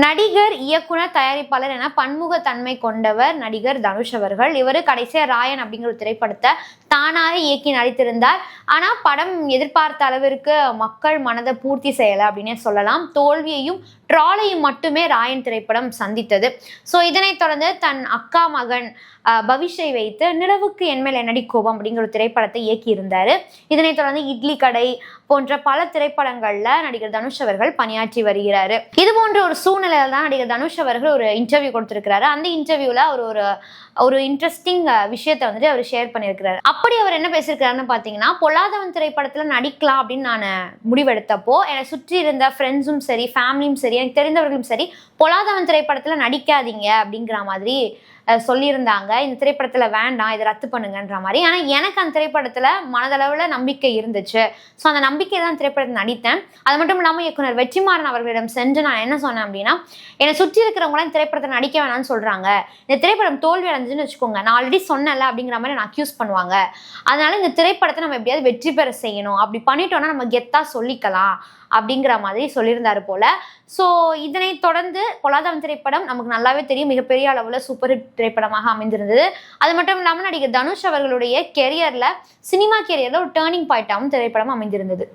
நடிகர் இயக்குனர் தயாரிப்பாளர் என பன்முகத்தன்மை கொண்டவர் நடிகர் தனுஷ் அவர்கள். இவர் கடைசியா ராயன் அப்படிங்கிற திரைப்படத்தை தானாக இயக்கி நடித்திருந்தார். ஆனா படம் எதிர்பார்த்த அளவிற்கு மக்கள் மனதை பூர்த்தி செய்யலை அப்படின்னே சொல்லலாம். தோல்வியையும் ட்ராலையும் மட்டுமே ராயன் திரைப்படம் சந்தித்தது. ஸோ இதனைத் தொடர்ந்து தன் அக்கா மகன் பவிஷை வைத்து நிலவுக்கு என்மேல் என்னடி கோபம் அப்படிங்கிற ஒரு திரைப்படத்தை இயக்கியிருந்தார். இதனைத் தொடர்ந்து இட்லி கடை போன்ற பல திரைப்படங்களில் நடிகர் தனுஷ் அவர்கள் பணியாற்றி வருகிறார். இது போன்ற ஒரு சூழ்நிலையில் தான் நடிகர் தனுஷ் அவர்கள் ஒரு இன்டர்வியூ கொடுத்துருக்கிறாரு. அந்த இன்டர்வியூவில் அவர் ஒரு ஒரு இன்ட்ரெஸ்டிங் விஷயத்தை வந்துட்டு அவர் ஷேர் பண்ணியிருக்கிறாரு. அப்படி அவர் என்ன பேசியிருக்கிறாருன்னு பார்த்தீங்கன்னா பொல்லாதவன் திரைப்படத்தில் நடிக்கலாம் அப்படின்னு நான் முடிவெடுத்தப்போ என்னை சுற்றி இருந்த ஃப்ரெண்ட்ஸும் சரி ஃபேமிலியும் சரி எனக்கு தெரிந்தவர்களும் சரி பொலாதவன் திரைப்படத்தில் நடிக்காதீங்க அப்படிங்கிற மாதிரி சொல்லியிருந்தாங்க. இந்த திரைப்படத்தில் வேண்டாம் இதை ரத்து பண்ணுங்கன்ற மாதிரி. ஆனால் எனக்கு அந்த திரைப்படத்தில் மனதளவில் நம்பிக்கை இருந்துச்சு. ஸோ அந்த நம்பிக்கை தான் திரைப்படத்தில் நடித்தேன். அது மட்டும் இல்லாமல் இயக்குனர் வெற்றிமாறன் அவர்களிடம் சென்று நான் என்ன சொன்னேன் அப்படின்னா என்னை சுற்றி இருக்கிறவங்களாம் இந்த திரைப்படத்தை நடிக்க வேணாம்னு சொல்கிறாங்க இந்த திரைப்படம் தோல்வி அடைஞ்சுன்னு வச்சுக்கோங்க. நான் ஆல்ரெடி சொன்னேன்ல அப்படிங்கிற மாதிரி நான் அக்யூஸ் பண்ணுவாங்க. அதனால இந்த திரைப்படத்தை நம்ம எப்படியாவது வெற்றி பெற செய்யணும். அப்படி பண்ணிட்டோம்னா நம்ம கெத்தாக சொல்லிக்கலாம் அப்படிங்கிற மாதிரி சொல்லியிருந்தாரு போல. ஸோ இதனை தொடர்ந்து பொலாதவன் திரைப்படம் நமக்கு நல்லாவே தெரியும். மிகப்பெரிய அளவில் சூப்பர் ஹிட் திரைப்படமாக அமைந்திருந்தது. அது மட்டும் இல்லாமல் நடிகர் தனுஷ் அவர்களுடைய கெரியரில் சினிமா கெரியரில் ஒரு டேர்னிங் பாயிண்டாகவும் திரைப்படம் அமைந்திருந்தது.